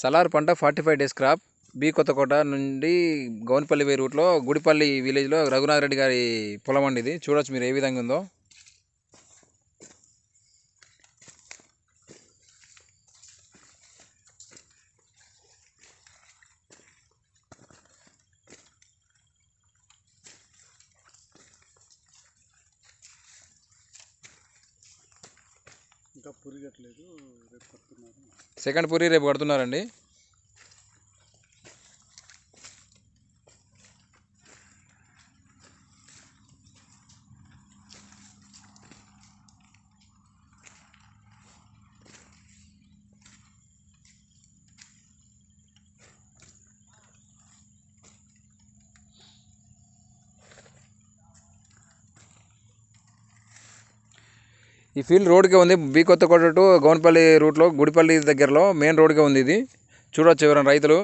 సలార్ పంట forty five days crop. B Kothakota నుండి గౌన్పల్లి వే రూట్లో గుడిపల్లి విలేజ్లో రఘునాథ్ రెడ్డి గారి పొలం అండి ఇది. చూడొచ్చు మీరు ఏ విధంగా ఉందో. ఇంకా పురిగట్లేదు రేపు కడుతున్నారు. సెకండ్ పూరి రేపు కడుతున్నారండి? ఈ ఫీల్డ్ రోడ్కే ఉంది. బి కొత్తకోట టు గౌన్పల్లి రూట్లో గుడిపల్లి దగ్గరలో మెయిన్ రోడ్కే ఉంది ఇది. చూడొచ్చు ఎవరైనా రైతులు.